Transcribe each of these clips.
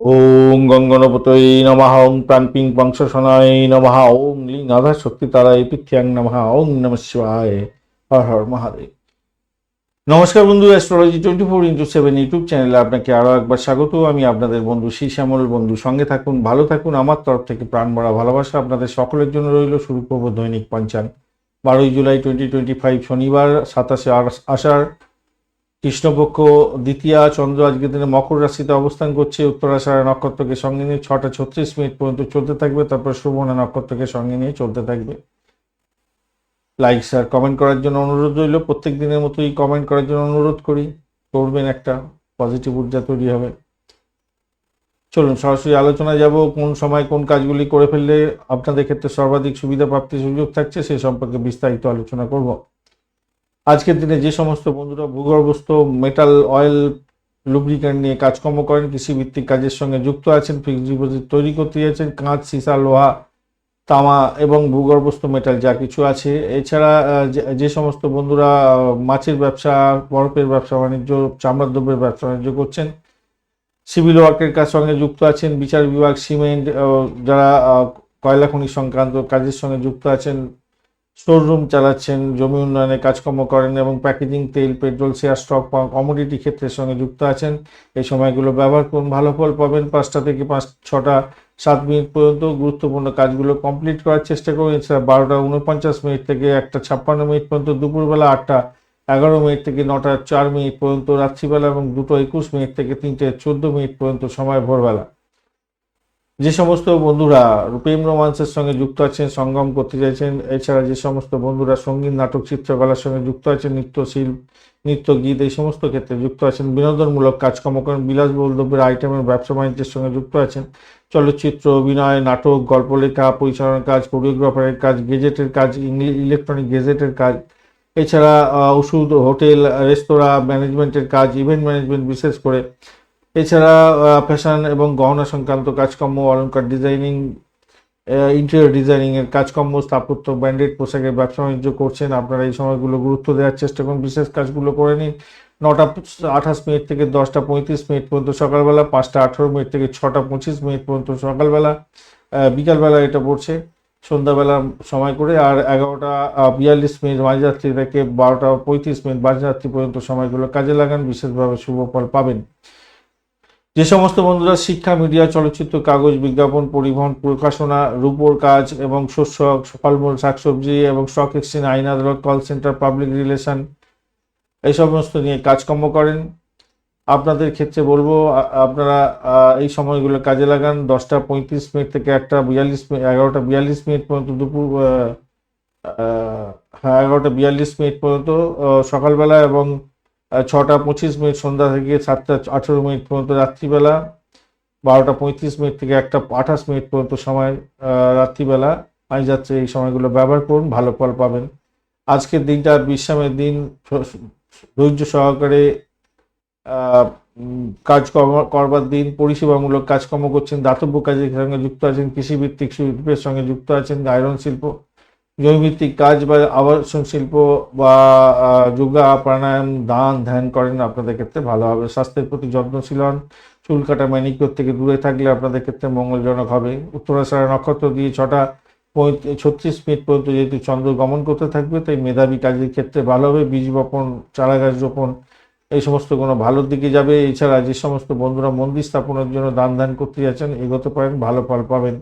ওং গঙ্গনপতৈ নমঃ ওং প্রাণপিং বংশসনায় নমঃ ওং লিং আধার শক্তি তারায় পিথ্যাং নমঃ ওং নম শিবায়। হর হর মহাদেব। নমস্কার বন্ধু astrology twenty four into seven YouTube চ্যানেলে আপনাকে আরও একবার স্বাগত। আমি আপনাদের বন্ধু শ্রী শ্যামল। বন্ধু, সঙ্গে থাকুন, ভালো থাকুন। আমার তরফ থেকে প্রাণ ভরা ভালোবাসা আপনাদের সকলের জন্য রইল শুরু করব দৈনিক পঞ্চাং বারোই জুলাই টোয়েন্টি টোয়েন্টি ফাইভ শনিবার, সাতাশে আষাঢ়। কৃষ্ণপক্ষ, দ্বিতীয়া চন্দ্র আজকের দিনে মকর রাশিতে অবস্থান করছে। উত্তরাষাঢ়া নক্ষত্রকে সঙ্গে নিয়ে ছটা ছত্রিশ মিনিট পর্যন্ত চলতে থাকবে। তারপর সুবর্ণা নক্ষত্রকে সঙ্গে নিয়ে চলতে থাকবে। লাইক শেয়ার কমেন্ট করার জন্য অনুরোধ রইল। প্রত্যেক দিনের মতোই কমেন্ট করার জন্য অনুরোধ করি। করবেন একটা পজিটিভ ঊর্জা তৈরি হবে। চলুন, সরাসরি আলোচনায় যাব। কোন সময় কোন কাজগুলি করে ফেললে আপনাদের ক্ষেত্রে সর্বাধিক সুবিধা প্রাপ্তির সুযোগ থাকছে, সে সম্পর্কে বিস্তারিত আলোচনা করব। আজকের দিনে যে সমস্ত বন্ধুরা ভূগর্ভস্থ মেটাল অয়েল লুব্রিক্যান্ট নিয়ে কাজকর্ম করেন, কৃষিভিত্তিক কাজের সঙ্গে যুক্ত আছেন ফিক্সড ডিপোজিট তৈরি করতে যাচ্ছেন, কাঁচ, সীসা, লোহা, তামা এবং ভূগর্ভস্থ মেটাল যা কিছু আছে। এছাড়া যে- যে সমস্ত বন্ধুরা মাছের ব্যবসা, বরফের ব্যবসা, বাণিজ্য, চামড়ার দ্রব্যের ব্যবসা বাণিজ্য করছেন সিভিল ওয়ার্কের কাজ সঙ্গে যুক্ত আছেন, বিচার বিভাগ সিমেন্ট যারা কয়লা খনি সংক্রান্ত কাজের সঙ্গে যুক্ত আছেন স্টোররুম চালাচ্ছেন, জমি উন্নয়নে কাজকর্ম করেন এবং প্যাকেজিং, তেল, পেট্রোল, শেয়ার, স্টক কমোডিটি ক্ষেত্রের সঙ্গে যুক্ত আছেন। এই সময়গুলো ব্যবহার করুন, ভালো ফল পাবেন। পাঁচটা থেকে পাঁচ, ছটা, সাত মিনিট পর্যন্ত গুরুত্বপূর্ণ কাজগুলো কমপ্লিট করার চেষ্টা করুন। এছাড়া বারোটা উনপঞ্চাশ মিনিট থেকে একটা ছাপ্পান্ন মিনিট পর্যন্ত, দুপুরবেলা আটটা, এগারো মিনিট থেকে নটা, চার মিনিট পর্যন্ত, রাত্রিবেলা এবং দুটো একুশ মিনিট থেকে তিনটে, চোদ্দ মিনিট পর্যন্ত সময় ভোরবেলা। যে সমস্ত বন্ধুরা প্রেম রোমান্সের সঙ্গে যুক্ত আছেন, সঙ্গম করতে চাইছেন, এছাড়া যে সমস্ত বন্ধুরা সংগীত, নাটক, চিত্রকলার সঙ্গে যুক্ত আছেন নৃত্যশিল্প নৃত্য গীত, এই সমস্ত ক্ষেত্রে যুক্ত আছেন, বিনোদনমূলক কাজকর্ম করেন বিলাসবহুল দ্রব্যের আইটেমের ব্যবসা বাণিজ্যের সঙ্গে যুক্ত আছেন, চলচ্চিত্র, অভিনয়, নাটক, গল্প, লেখা, পরিচালনার কাজ কোরিওগ্রাফারের কাজ গেজেটের কাজ ইলেকট্রনিক গেজেটের কাজ, এছাড়া ওষুধ, হোটেল, রেস্তোরাঁ ম্যানেজমেন্টের কাজ ইভেন্ট ম্যানেজমেন্ট বিশেষ করে এছাড়া ফ্যাশন এবং গহনা সংক্রান্ত কাজকর্ম, অলংকার ডিজাইনিং ইন্টেরিয়র ডিজাইনিং এর কাজকর্ম, স্থাপত্য ব্র্যান্ডেড পোশাকের ব্যবসা বাণিজ্য করছেন। আপনারা এই সময়গুলো গুরুত্ব দেওয়ার চেষ্টা করুন। বিশেষ কাজগুলো করে নিন। নটা, আঠাশ মিনিট থেকে দশটা পঁয়ত্রিশ মিনিট পর্যন্ত সকালবেলা, পাঁচটা, আঠেরো মিনিট থেকে ছটা, পঁচিশ মিনিট পর্যন্ত সকালবেলা বিকালবেলা এটা পড়ছে, সন্ধ্যাবেলা সময় করে, আর এগারোটা বিয়াল্লিশ মিনিট মাঝরাত্রি থেকে বারোটা পঁয়ত্রিশ মিনিট মাঝরাত্রি পর্যন্ত সময়গুলো কাজে লাগান। বিশেষভাবে শুভ ফল পাবেন। যে সমস্ত বন্ধুরা শিক্ষা, মিডিয়া, চলচ্চিত্র, কাগজ, বিজ্ঞাপন, পরিবহন, প্রকাশনা, রূপোর কাজ এবং শস্য, ফলমূল, শাকসবজি এবং স্টক এক্সচেঞ্জ আইন আদালত কল সেন্টার পাবলিক রিলেশন এই সমস্ত নিয়ে কাজকর্ম করেন। আপনাদের ক্ষেত্রে বলব আপনারা এই সময়গুলো কাজে লাগান। দশটা পঁয়ত্রিশ মিনিট থেকে একটা বিয়াল্লিশ মিনিট এগারোটা বিয়াল্লিশ মিনিট পর্যন্ত দুপুর হ্যাঁ এগারোটা বিয়াল্লিশ মিনিট পর্যন্ত সকালবেলা এবং ছটা পঁচিশ মিনিট সন্ধ্যা থেকে সাতটা আঠেরো মিনিট পর্যন্ত রাত্রিবেলা, বারোটা পঁয়ত্রিশ মিনিট থেকে একটা আঠাশ মিনিট পর্যন্ত সময় রাত্রিবেলা। আজ যাচ্ছে এই সময়গুলো ব্যবহার করুন, ভালো ফল পাবেন। আজকের দিনটা বিশ্রামের দিন ধৈর্য সহকারে কাজকর্ম করবার দিন, পরিষেবামূলক কাজকর্ম করছেন, দাতব্য কাজের সঙ্গে যুক্ত আছেন, কৃষিভিত্তিক শিল্পের সঙ্গে যুক্ত আছেন আয়রন শিল্প জমিভিত্তিক কাজ বা আবাসন শিল্প বা যোগা, প্রাণায়াম, দান, ধ্যান করেন আপনাদের ক্ষেত্রে ভালো হবে। স্বাস্থ্যের প্রতি যত্নশীল হন চুল কাটা ম্যানিকিওর থেকে দূরে থাকলে আপনাদের ক্ষেত্রে মঙ্গলজনক হবে। উত্তরাষাঢ়া নক্ষত্র দিয়ে ছটা ছত্রিশ মিনিট পর্যন্ত যেহেতু চন্দ্র গমন করতে থাকবে, তাই মেধাবী কাজের ক্ষেত্রে ভালো হবে। বীজ বপন চারা গাছ রোপণ, এই সমস্ত কোনো ভালোর দিকে যাবে। এছাড়া যে সমস্ত বন্ধুরা মন্দির স্থাপনের জন্য দান দান করতে যাচ্ছেন, এগোতে পারেন, ভালো ফল পাবেন।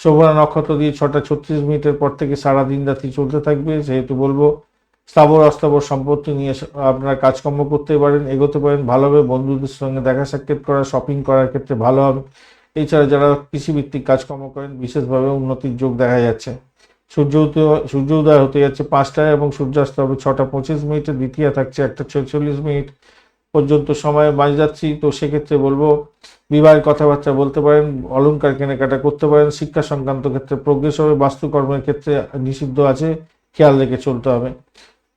শোভনা নক্ষত্র দিয়ে ছটা ছত্রিশ মিনিটের পর থেকে সারা দিন রাত্রি চলতে থাকবে সেহেতু বলব স্থাবর অস্থাবর সম্পত্তি নিয়ে আপনার কাজকর্ম করতে পারেন, এগোতে পারেন, ভালো হবে, বন্ধুদের সঙ্গে দেখা সাক্ষাৎ করা শপিং করার ক্ষেত্রে ভালো হবে। এছাড়া যারা কৃষিভিত্তিক কাজকর্ম করেন, বিশেষভাবে উন্নতির যোগ দেখা যাচ্ছে। সূর্য সূর্য উদয় হতে যাচ্ছে পাঁচটায় এবং সূর্যাস্ত হবে ছটা পঁচিশ মিনিটে, দ্বিতীয় থাকছে একটা ছেচল্লিশ মিনিট। পর্যন্ত সময় বাঁচ যাচ্ছি, তো সেক্ষেত্রে বলব, বিবাহের কথাবার্তা বলতে পারেন, অলংকার কেনাকাটা করতে পারেন, শিক্ষা সংক্রান্ত ক্ষেত্রে প্রোগ্রেস হবে বাস্তুকর্মের ক্ষেত্রে নিষিদ্ধ আছে, খেয়াল রেখে চলতে হবে।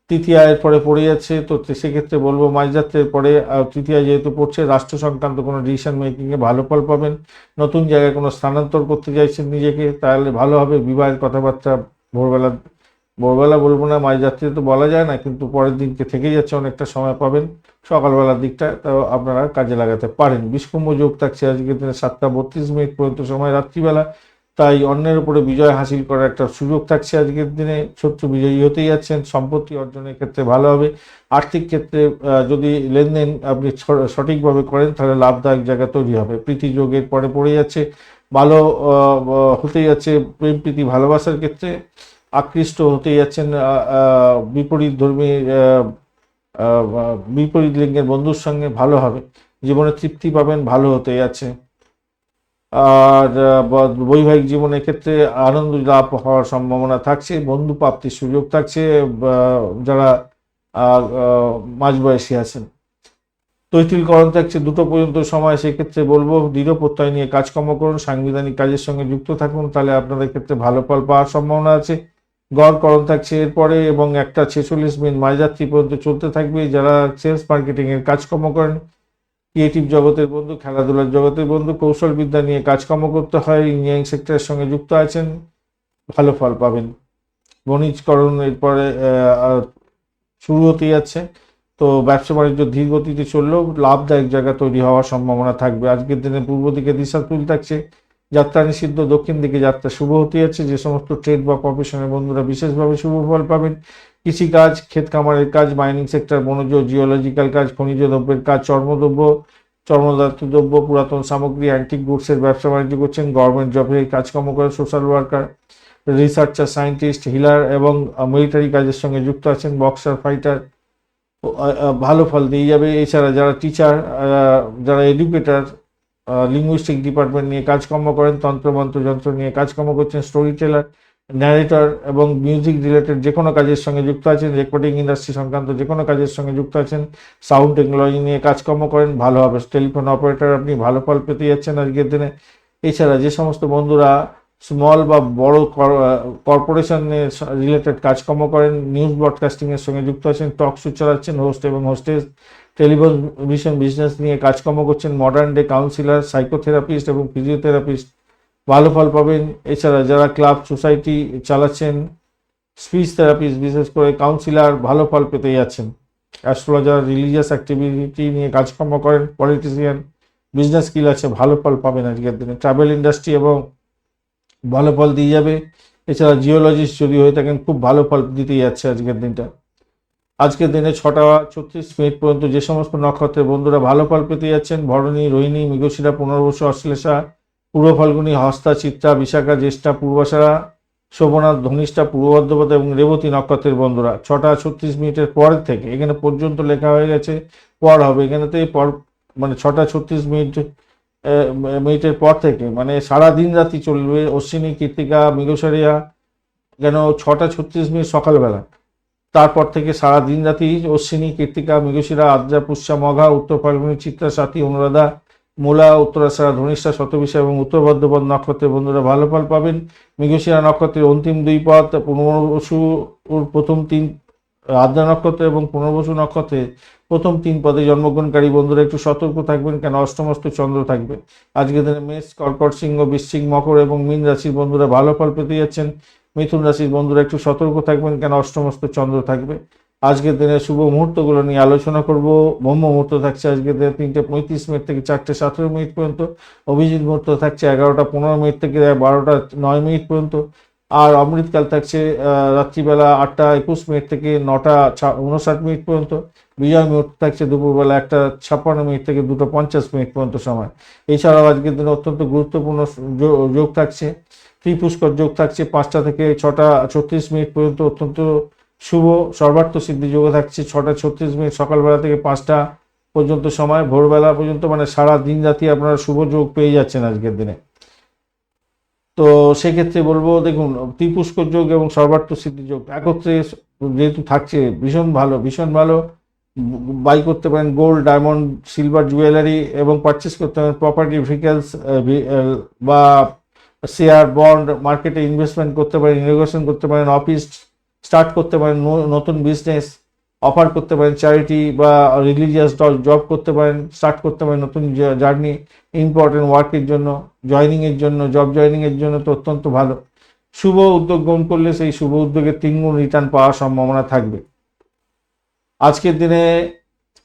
তৃতীয়া পরে পড়ে যাচ্ছে, তো সেক্ষেত্রে বলব মাঝরাত্রের পরে তৃতীয়া যেহেতু পড়ছে, রাষ্ট্র সংক্রান্ত কোনো ডিসিশন মেকিংয়ে ভালো ফল পাবেন। নতুন জায়গায় কোনো স্থানান্তর করতে চাইছেন নিজেকে, তাহলে ভালো হবে, বিবাহের কথাবার্তা ভোরবেলা ভোরবেলা বলব না মাঝ রাত্রিতে তো বলা যায় না, কিন্তু পরের দিনকে থেকেই যাচ্ছে, অনেকটা সময় পাবেন। সকালবেলার দিকটা তাও আপনারা কাজে লাগাতে পারেন। বিষকুম্ভ যোগ থাকছে আজকের দিনে সাতটা বত্রিশ মিনিট পর্যন্ত সময় রাত্রিবেলা। তাই অন্যের উপরে বিজয় হাসিল করার একটা সুযোগ থাকছে আজকের দিনে। শত্রু বিজয়ী হতেই যাচ্ছেন, সম্পত্তি অর্জনের ক্ষেত্রে ভালো হবে। আর্থিক ক্ষেত্রে যদি লেনদেন আপনি সঠিকভাবে করেন, তাহলে লাভদায়ক জায়গা তৈরি হবে। প্রীতি যোগের পরে পড়ে যাচ্ছে। ভালো হতেই যাচ্ছে প্রেম প্রীতি ভালোবাসার ক্ষেত্রে। আকৃষ্ট হতেই যাচ্ছেন বিপরীত ধর্মী বিপরীত লিঙ্গের বন্ধুর সঙ্গে ভালো হবে। জীবনে তৃপ্তি পাবেন, ভালো হতে যাচ্ছে। আর বৈবাহিক জীবনের ক্ষেত্রে আনন্দ লাভ হওয়ার সম্ভাবনা থাকছে, বন্ধু প্রাপ্তির সুযোগ থাকছে যারা মাঝবয়সী আছেন। তৈতিলকরণ থাকছে, দুটো পর্যন্ত সময় সেক্ষেত্রে বলব, দৃঢ় প্রত্যয় নিয়ে কাজকর্ম করুন, সাংবিধানিক কাজের সঙ্গে যুক্ত থাকুন, তাহলে আপনাদের ক্ষেত্রে ভালো ফল পাওয়ার সম্ভাবনা আছে। গড়করণ থাকছে এরপরে এবং একটা ছেচল্লিশ মিনিট মাঝরাত্রি পর্যন্ত চলতে থাকবে। যারা সেলস মার্কেটিং এর কাজকর্ম করেন ক্রিয়েটিভ জগতের বন্ধু, খেলাধুলার জগতের বন্ধু কৌশল বিদ্যা নিয়ে কাজকর্ম করতে হয় ইঞ্জিনিয়ারিং সেক্টরের সঙ্গে যুক্ত আছেন, ভালো ফল পাবেন। বণিজকরণ এরপরে শুরু হতে যাচ্ছে। তো ব্যবসা বাণিজ্য ধীর গতিতে চললেও লাভদায়ক জায়গা তৈরি হওয়ার সম্ভাবনা থাকবে। আজকের দিনে পূর্ব দিকে দিশা তুল থাকছে। যাত্রা নিষিদ্ধ, দক্ষিণ দিকে যাত্রা শুভ হতে যাচ্ছে যে সমস্ত ট্রেড বা প্রফেশনের বন্ধুরা বিশেষভাবে শুভ ফল পাবেন। কৃষিকাজ, ক্ষেত খামারের কাজ মাইনিং সেক্টর বনজ জিওলজিক্যাল কাজ, খনিজ দ্রব্যের কাজ, চর্মদ্রব্য চর্মদাত্ত দ্রব্য, পুরাতন সামগ্রী অ্যান্টিক গুডসের ব্যবসা বাণিজ্য করছেন গভর্নমেন্ট জবে কাজকর্ম করে social worker researcher scientist healer এবং মিলিটারি কাজের সঙ্গে যুক্ত আছেন বক্সার ফাইটার ভালো ফল দিয়ে যাবে। এছাড়া যারা টিচার যারা এডুকেটার লিঙ্গুইস্টিক ডিপার্টমেন্ট নিয়ে কাজকর্ম করেন তন্ত্রমন্ত্র যন্ত্র নিয়ে কাজকর্ম করছেন স্টোরি টেলার ন্যারেটর এবং মিউজিক রিলেটেড যে কোনো কাজের সঙ্গে যুক্ত আছেন রেকর্ডিং ইন্ডাস্ট্রি সংক্রান্ত যে কোনো কাজের সঙ্গে যুক্ত আছেন সাউন্ড টেকনোলজি নিয়ে কাজকর্ম করেন, ভালো হবে। টেলিফোন অপারেটর আপনি ভালো ফল পেতে যাচ্ছেন আজকের দিনে। এছাড়া যে সমস্ত বন্ধুরা স্মল বা বড় কর্পোরেশনে রিলেটেড কাজকর্ম করেন নিউজ ব্রডকাস্টিংয়ের সঙ্গে যুক্ত আছেন টক শো চালাচ্ছেন হোস্ট এবং হোস্টেস টেলিভিশন বিজনেস নিয়ে কাজকর্ম করছেন মডার্ন ডে কাউন্সিলার সাইকোথেরাপিস্ট এবং ফিজিওথেরাপিস্ট ভালো ফল পাবেন। এছাড়া যারা ক্লাব সোসাইটি চালাচ্ছেন স্পিচ থেরাপিস্ট বিশেষ করে কাউন্সিলর ভালো ফল পেতে যাচ্ছেন। অ্যাস্ট্রোলজার রিলিজিয়াস অ্যাক্টিভিটি নিয়ে কাজকর্ম করেন পলিটিশিয়ান বিজনেস স্কিল আছে ভালো ফল পাবেন আজকের দিনে। ট্রাভেল ইন্ডাস্ট্রি এবং ভালো ফল দিয়ে যাবে। এছাড়া জিওলজিস্ট যদি হয়ে থাকেন, খুব ভালো ফল দিতে যাচ্ছে আজকের দিনটা। আজকের দিনে ছটা ছত্রিশ মিনিট পর্যন্ত যে সমস্ত নক্ষত্রের বন্ধুরা ভালো ফল পেতে যাচ্ছেন, ভরণী, রোহিণী, মৃগশিরা, পুনর্বসু, অশ্লেষা, পূর্ব ফাল্গুনী, হস্তা, চিত্রা, বিশাখা, জ্যেষ্ঠা, পূর্বাশারা, শোভনাথ, ধনিষ্ঠা, পূর্ব বর্ধমান এবং রেবতী নক্ষত্রের বন্ধুরা, ছটা ছত্রিশ মিনিটের পরের থেকে, এখানে পর্যন্ত লেখা হয়ে গেছে, পর হবে এখানেতে পর মানে ছটা ছত্রিশ মিনিট মিনিটের পর থেকে মানে সারা দিন রাতি চলবে, অশ্বিনী কৃত্তিকা মৃগসারিয়া যেন ছটা ছত্রিশ মিনিট সকালবেলা। তারপর থেকে সারা দিন রাতি অশ্বিনী কৃত্তিকা মৃগশিরা, আদ্রা, পুষ্যা, মঘা, উত্তর ফাল্গুনী চিত্রা, সাথী, অনুরাধা, মূলা উত্তরাশারা ধনিষ্ঠা শতবিশা এবং উত্তর বর্ধমান নক্ষত্রের বন্ধুরা ভালো ফল পাবেন। মৃগশিরা নক্ষত্রের অন্তিম দুই পথ, পুনর্বসু প্রথম তিন, আদ্রা নক্ষত্র এবং পুনর্বসু নক্ষত্রে প্রথম তিন পদে জন্মগ্রহণকারী বন্ধুরা একটু সতর্ক থাকবেন, কেন অষ্টমস্ত চন্দ্র থাকবে। আজকের দিনে মেষ, কর্কট, সিংহ, বৃশ্চিক, মকর এবং মীন রাশির বন্ধুরা ভালো ফল পেতে যাচ্ছেন। মিথুন রাশির বন্ধুরা একটু সতর্ক থাকবেন কেন অষ্টমস্ত চন্দ্র থাকবে। আজকের দিনে শুভ মুহূর্তগুলো নিয়ে আলোচনা করব। ব্রহ্ম মুহূর্ত থাকছে আজকের দিনে তিনটে পঁয়ত্রিশ মিনিট থেকে চারটে সতেরো মিনিট পর্যন্ত। অভিজিৎ মুহূর্ত থাকছে এগারোটা পনেরো মিনিট থেকে বারোটা নয় মিনিট পর্যন্ত। আর অমৃতকাল থাকছে রাত্রিবেলা আটটা একুশ মিনিট থেকে নটা উনষাট মিনিট পর্যন্ত। বিজয় মুহূর্ত থাকছে দুপুরবেলা একটা ছাপ্পান্ন মিনিট থেকে দুটো পঞ্চাশ মিনিট পর্যন্ত সময়। এছাড়াও আজকের দিনে অত্যন্ত গুরুত্বপূর্ণ যোগ থাকছে। ত্রিপুষ্কর যোগ থাকছে পাঁচটা থেকে ছটা ছত্রিশ মিনিট পর্যন্ত অত্যন্ত শুভ। সর্বার্থ সিদ্ধি যোগ থাকছে ছটা ছত্রিশ মিনিট সকালবেলা থেকে পাঁচটা পর্যন্ত সময়। ভোরবেলা পর্যন্ত মানে সারা দিন রাতি আপনারা শুভ যোগ পেয়ে যাচ্ছেন আজকের দিনে। তো সেক্ষেত্রে বলব, দেখুন ত্রিপুষ্কর যোগ এবং সর্বার্থ সিদ্ধি যোগ একত্রে যেহেতু থাকছে, ভীষণ ভালো ভীষণ ভালো। বাই করতে পারেন গোল্ড, ডায়মন্ড, সিলভার, জুয়েলারি এবং পারচেস করতে পারেন প্রপার্টি, ভেহিকেলস বা শেয়ার, বন্ড, মার্কেটে ইনভেস্টমেন্ট করতে পারেন ইনোভেশন করতে পারেন অফিস স্টার্ট করতে পারেন নতুন বিজনেস অফার করতে পারেন চ্যারিটি বা রিলিজিয়াস জব করতে পারেন স্টার্ট করতে পারেন নতুন জার্নি ইম্পর্টেন্ট ওয়ার্কের জন্য জয়নিংয়ের জন্য জব জয়নিংয়ের জন্য তো অত্যন্ত ভালো। শুভ উদ্যোগ গ্রহণ করলে সেই শুভ উদ্যোগে তিনগুণ রিটার্ন পাওয়ার সম্ভাবনা থাকবে। আজকের দিনে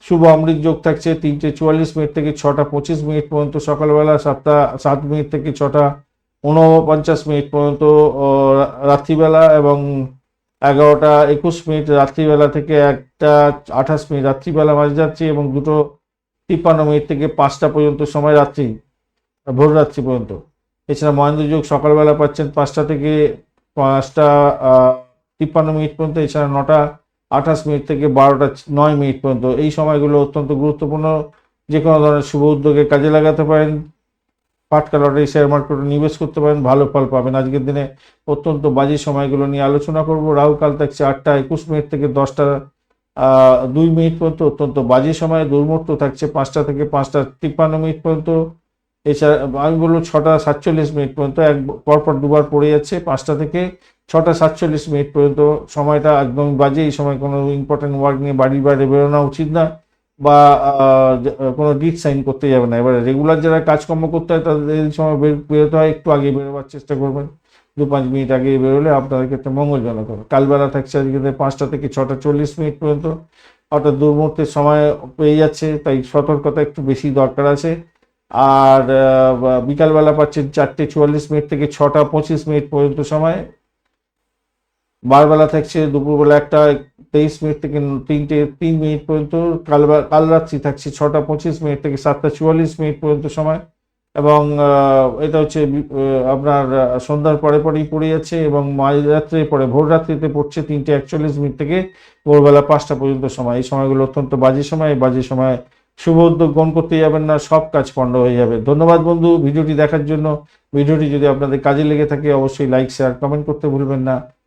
শুভ অমৃত যোগ থাকছে তিনটে চুয়াল্লিশ মিনিট থেকে ছটা পঁচিশ মিনিট পর্যন্ত সকালবেলা সাতটা, সাত মিনিট থেকে ছটা ঊনপঞ্চাশ মিনিট পর্যন্ত রাত্রিবেলা এবং এগারোটা একুশ মিনিট রাত্রিবেলা থেকে একটা আঠাশ মিনিট রাত্রিবেলা মাঝে যাচ্ছে এবং দুটো তিপ্পান্ন মিনিট থেকে পাঁচটা পর্যন্ত সময় রাত্রি, ভোর রাত্রি পর্যন্ত। এছাড়া মহেন্দ্র যোগ সকালবেলা পাচ্ছেন পাঁচটা থেকে পাঁচটা তিপ্পান্ন মিনিট পর্যন্ত, এছাড়া নটা আঠাশ মিনিট থেকে বারোটা নয় মিনিট পর্যন্ত। এই সময়গুলো অত্যন্ত গুরুত্বপূর্ণ। যে কোনো ধরনের শুভ উদ্যোগে কাজে লাগাতে পারেন। পাটকা লটারি শেয়ার মার্কেটে নিবেশ করতে পারেন, ভালো ফল পাবেন। আজকের দিনে অত্যন্ত বাজে সময়গুলো নিয়ে আলোচনা করব। রাহুকাল থাকছে আটটা একুশ মিনিট থেকে দশটা দুই মিনিট পর্যন্ত অত্যন্ত বাজে সময় দুর্মূর্ত থাকছে পাঁচটা থেকে পাঁচটা তিপ্পান্ন মিনিট পর্যন্ত। এছাড়া আমি বলব ছটা সাতচল্লিশ মিনিট পর্যন্ত, এক, পরপর দুবার পড়ে যাচ্ছে পাঁচটা থেকে ছটা সাতচল্লিশ মিনিট পর্যন্ত। সময়টা একদম বাজে, এই সময় কোনো ইম্পর্টেন্ট ওয়ার্ক নিয়ে বাড়ির বাইরে বেরোনো উচিত না। বা কোনো ডিট সাইন করতে যাবে না। এবারে রেগুলার যারা কাজকর্ম করতে হয়, তাদের সময় বের- বেরোতে হয়, একটু আগে বেরোবার চেষ্টা করবেন। দু পাঁচ মিনিট আগে বেরোলে আপনাদের ক্ষেত্রে মঙ্গলজনক হবে। কালবেলা থাকছে, আজকে পাঁচটা থেকে ছটা চল্লিশ মিনিট পর্যন্ত। অর্থাৎ দুর্মুহূর্তের সময় পেয়ে যাচ্ছে, তাই সতর্কতা একটু বেশি দরকার আছে। আর বিকালবেলা পাচ্ছেন চারটে চুয়াল্লিশ মিনিট থেকে ছটা পঁচিশ মিনিট পর্যন্ত সময়। বারবেলা থাকছে, দুপুরবেলা একটা, তেইশ মিনিট থেকে তিনটে, তিন মিনিট পর্যন্ত, কাল কাল রাত্রি থাকছে ছটা পঁচিশ মিনিট থেকে সাতটা চুয়াল্লিশ মিনিট পর্যন্ত সময়। এবং এটা হচ্ছে আপনার সন্ধ্যার পরে পরেই পড়ে যাচ্ছে এবং মাঝরাত্রে পরে, ভোর রাত্রিতে পড়ছে তিনটে একচল্লিশ মিনিট থেকে ভোরবেলা পাঁচটা পর্যন্ত সময়। এই সময়গুলো অত্যন্ত বাজে সময় বাজে সময়। শুভ উদ্যোগ গ্রহণ করতে যাবেন না, সব কাজ পণ্ড হয়ে যাবে। ধন্যবাদ বন্ধু, ভিডিওটি দেখার জন্য। ভিডিওটি যদি আপনাদের কাজে লেগে থাকে, অবশ্যই লাইক, শেয়ার, কমেন্ট করতে ভুলবেন না।